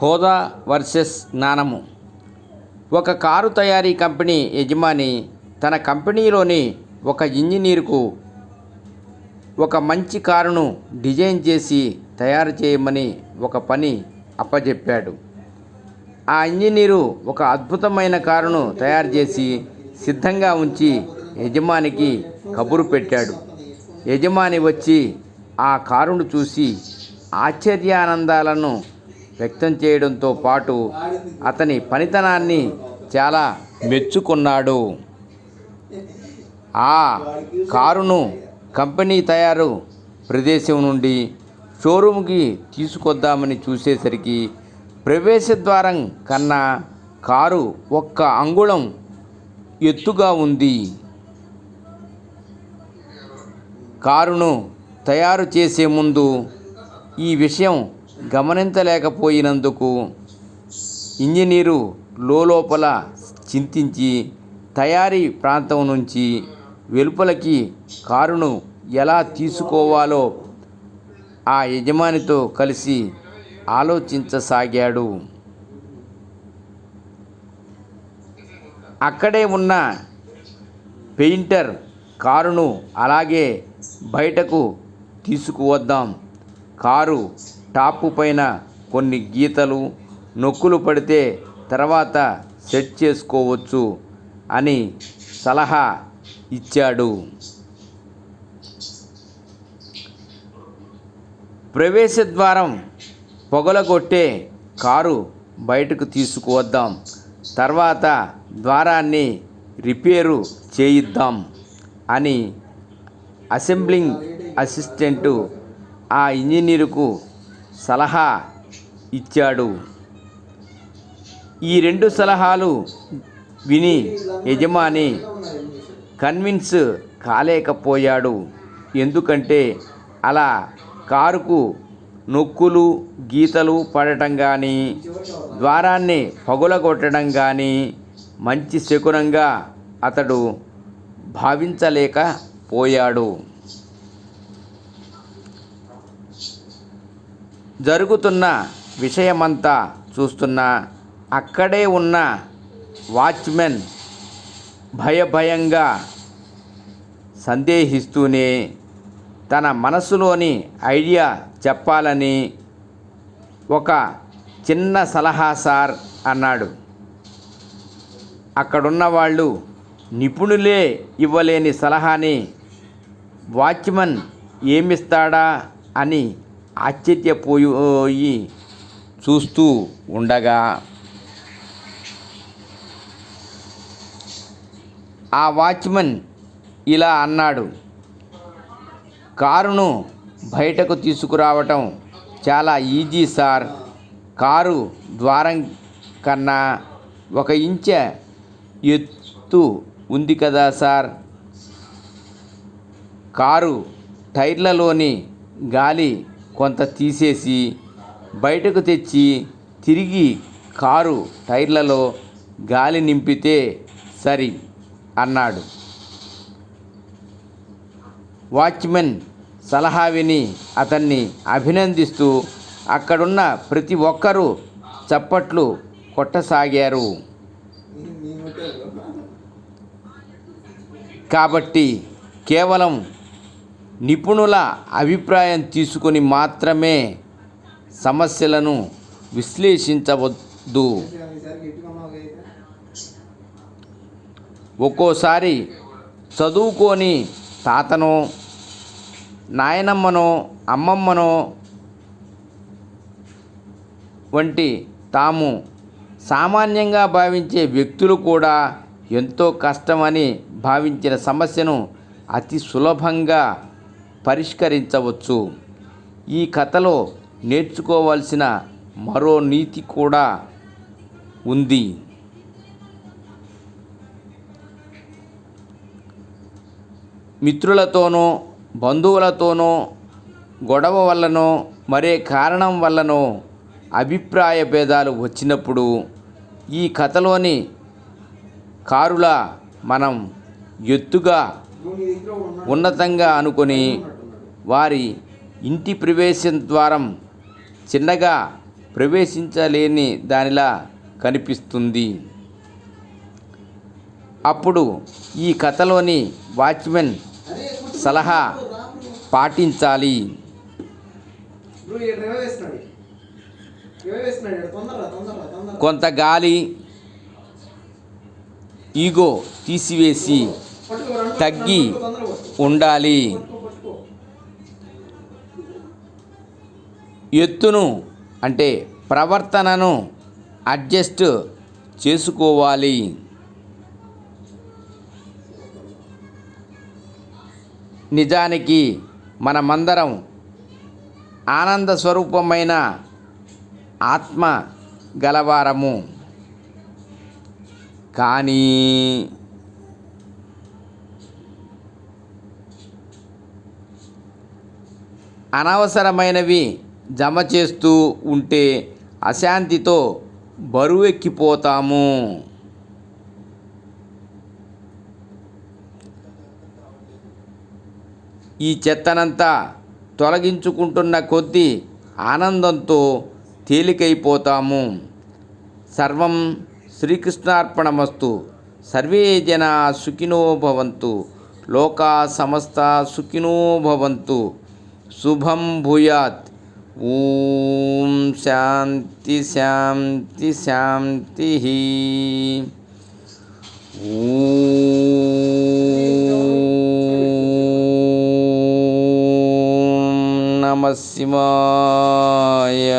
హోదా వర్సెస్ జ్ఞానము ఒక కారు తయారీ కంపెనీ యజమాని తన కంపెనీలోని ఒక ఇంజనీర్కు ఒక మంచి కారును డిజైన్ చేసి తయారు చేయమని ఒక పని అప్పజెప్పాడు. ఆ ఇంజనీరు ఒక అద్భుతమైన కారును తయారు చేసి సిద్ధంగా ఉంచి యజమానికి కబురు పెట్టాడు. యజమాని వచ్చి ఆ కారును చూసి ఆశ్చర్యానందాలను వ్యక్తం చేయడంతో పాటు అతని పనితనాన్ని చాలా మెచ్చుకున్నాడు. ఆ కారును కంపెనీ తయారు ప్రదేశం నుండి షోరూమ్కి తీసుకొద్దామని చూసేసరికి ప్రవేశ ద్వారం కన్నా కారు ఒక్క అంగుళం ఎత్తుగా ఉంది. కారును తయారు చేసే ముందు ఈ విషయం గమనించలేకపోయినందుకు ఇంజనీరు లోపల చింతించి తయారీ ప్రాంతం నుంచి వెలుపలకి కారును ఎలా తీసుకోవాలో ఆ యజమానితో కలిసి ఆలోచించసాగాడు. అక్కడే ఉన్న పెయింటర్ కారును అలాగే బయటకు తీసుకువద్దాం. కారు టాప్ పైన కొన్ని గీతలు నొక్కులు పడితే తర్వాత సెట్ చేసుకోవచ్చు అని సలహా ఇచ్చాడు. ప్రవేశద్వారం పొగలగొట్టే కారు బయటకు తీసుకువద్దాం. తర్వాత ద్వారాన్ని రిపేరు చేయిద్దాం అని అసెంబ్లింగ్ అసిస్టెంటు ఆ ఇంజనీరుకు సలహా ఇచ్చాడు. ఈ రెండు సలహాలు విని యజమాని కన్విన్స్ కాలేకపోయాడు. ఎందుకంటే అలా కారుకు నొక్కులు గీతలు పడటం కానీ ద్వారాన్ని పగులగొట్టడం కానీ మంచి శకునంగా అతడు భావించలేకపోయాడు జరుగుతున్న విషయమంతా చూస్తున్న అక్కడే ఉన్న వాచ్మెన్ భయభయంగా సందేహిస్తూనే తన మనసులోని ఐడియా చెప్పాలని ఒక చిన్న సలహా సార్ అన్నాడు. అక్కడున్న వాళ్ళు నిపుణులే ఇవ్వలేని సలహాని వాచ్మన్ ఏమిస్తాడా అని ఆశ్చర్యపోయి చూస్తూ ఉండగా ఆ వాచ్మెన్ ఇలా అన్నాడు కారును బయటకు తీసుకురావటం చాలా ఈజీ సార్. కారు ద్వారం కన్నా ఒక ఇంచె ఎత్తు ఉంది కదా సార్. కారు టైర్లలోని గాలి కొంత తీసేసి బయటకు తెచ్చి తిరిగి కారు టైర్లలో గాలి నింపితే సరి అన్నాడు. వాచ్మెన్ సలహా విని అతన్ని అభినందిస్తూ అక్కడున్న ప్రతి ఒక్కరూ చప్పట్లు కొట్టసాగారు. కాబట్టి కేవలం నిపుణుల అభిప్రాయం తీసుకొని మాత్రమే సమస్యలను విశ్లేషించవద్దు. ఒక్కోసారి చదువుకొని తాతనో నాయనమ్మనో అమ్మమ్మనో వంటి తాము సామాన్యంగా భావించే వ్యక్తులు కూడా ఎంతో కష్టమని భావించిన సమస్యను అతి సులభంగా పరిష్కరించవచ్చు. ఈ కథలో నేర్చుకోవాల్సిన మరో నీతి కూడా ఉంది. మిత్రులతోనో బంధువులతోనో గొడవ వల్లనో మరే కారణం వల్లనో అభిప్రాయ భేదాలు వచ్చినప్పుడు ఈ కథలోని కారుల మనం ఎత్తుగా ఉన్నతంగా అనుకొని వారి ఇంటి ప్రవేశం ద్వారం చిన్నగా ప్రవేశించలేని దానిలా కనిపిస్తుంది. అప్పుడు ఈ కథలోని వాచ్మెన్ సలహా పాటించాలి. కొంత గాలి ఈగో తీసివేసి తగ్గి ఉండాలి. ఎత్తును అంటే ప్రవర్తనను అడ్జస్ట్ చేసుకోవాలి. నిజానికి మనమందరం ఆనంద స్వరూపమైన ఆత్మ గలవారము. కానీ అనవసరమైనవి జమ చేస్తూ ఉంటే అశాంతితో బరువెక్కిపోతాము. ఈ చెత్తనంతా తొలగించుకుంటున్న కొద్దీ ఆనందంతో తేలికైపోతాము. సర్వం శ్రీకృష్ణార్పణమస్తు. సర్వే జన సుఖినో భవంతు. లోకా సమస్త సుఖినో భవంతు. శుభం భూయాత్. ॐ शान्ति शान्ति शान्तिः। ॐ नमः शिवाय।